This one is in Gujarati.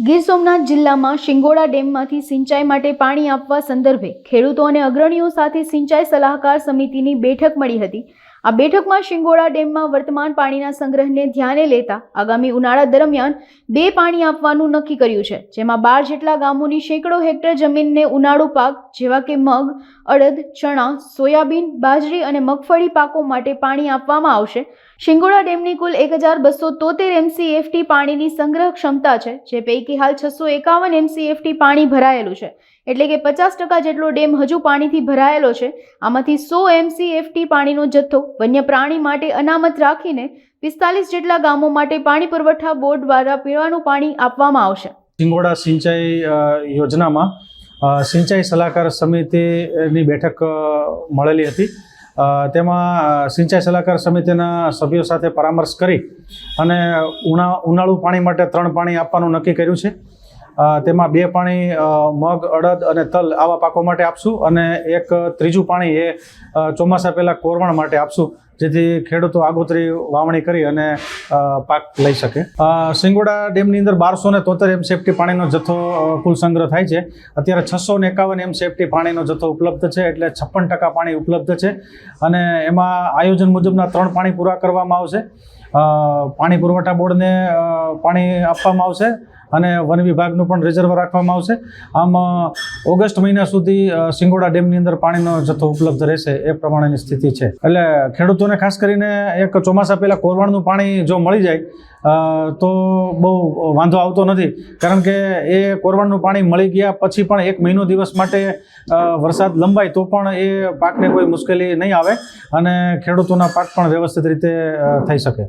ગીર સોમનાથ જિલ્લામાં શિંગોડા ડેમમાંથી સિંચાઈ માટે પાણી આપવા સંદર્ભે ખેડૂતો અને અગ્રણીઓ સાથે સિંચાઈ સલાહકાર સમિતિની બેઠક મળી હતી. આ બેઠકમાં શિંગોડા ડેમમાં વર્તમાન પાણીના સંગ્રહને ધ્યાને લેતા આગામી ઉનાળા દરમિયાન બે પાણી આપવાનું નક્કી કર્યું છે, જેમાં બાર જેટલા ગામોની સેંકડો હેક્ટર જમીનને ઉનાળુ પાક જેવા કે મગ, અડદ, ચણા, સોયાબીન, બાજરી અને મગફળી પાકો માટે પાણી આપવામાં આવશે. શિંગોડા ડેમની કુલ એક હજાર બસો તોતેર એમસીએફટી પાણીની સંગ્રહ ક્ષમતા છે, જે પૈકી હાલ છસો એકાવન એમસીએફટી પાણી ભરાયેલું છે. એટલે કે પચાસ ટકા જેટલો ડેમ હજુ પાણીથી ભરાયેલો છે, આમાંથી સો એમસીએફટી પાણીનો જથ્થો વન્ય પ્રાણી માટે અનામત રાખીને પિસ્તાલીસ જેટલા ગામો માટે પાણી પુરવઠા બોર્ડ દ્વારા પીવાનું પાણી આપવામાં આવશે. સિંગોડા સિંચાઈ યોજનામાં સિંચાઈ સલાહકાર સમિતિની બેઠક મળેલી હતી. તેમાં સિંચાઈ સલાહકાર સમિતિના સભ્યો સાથે પરામર્શ કરી અને ઉના, ઉનાળુ પાણી માટે ત્રણ પાણી આપવાનું નક્કી કર્યું છે. તેમાં બે પાણી મગ, અડદ અને તલ આવા પાકો માટે આપશું અને એક ત્રીજું પાણી એ ચોમાસા પહેલાં કોરવણ માટે આપશું, જેથી ખેડૂતો આગોતરી વાવણી કરી અને પાક લઈ શકે. સિંગોડા ડેમની અંદર બારસો ને તોતેર એમ સેફટી પાણીનો જથ્થો કુલ સંગ્રહ થાય છે. અત્યારે છસો ને એકાવન એમ સેફટી પાણીનો જથ્થો ઉપલબ્ધ છે, એટલે છપ્પન ટકા પાણી ઉપલબ્ધ છે. અને એમાં આયોજન મુજબના ત્રણ પાણી પૂરા કરવામાં આવશે. પાણી પુરવઠા બોર્ડને પાણી આપવામાં આવશે. અને વન વિભાગનું પણ રિઝર્વ રાખવામાં આવશે. આમ ઓગસ્ટ મહિના સુધી સિંગોડા ડેમની અંદર પાણીનો જથ્થો ઉપલબ્ધ રહેશે એ પ્રમાણેની સ્થિતિ છે. એટલે ખેડૂતોને ખાસ કરીને એક ચોમાસા પહેલાં કોરવાણનું પાણી જો મળી જાય તો બહુ વાંધો આવતો નથી. કારણ કે એ કોરવાણનું પાણી મળી ગયા પછી પણ એક મહિનો દિવસ માટે વરસાદ લંબાય તો પણ એ પાકને કોઈ મુશ્કેલી નહીં આવે અને ખેડૂતોના પાક પણ વ્યવસ્થિત રીતે થઈ શકે.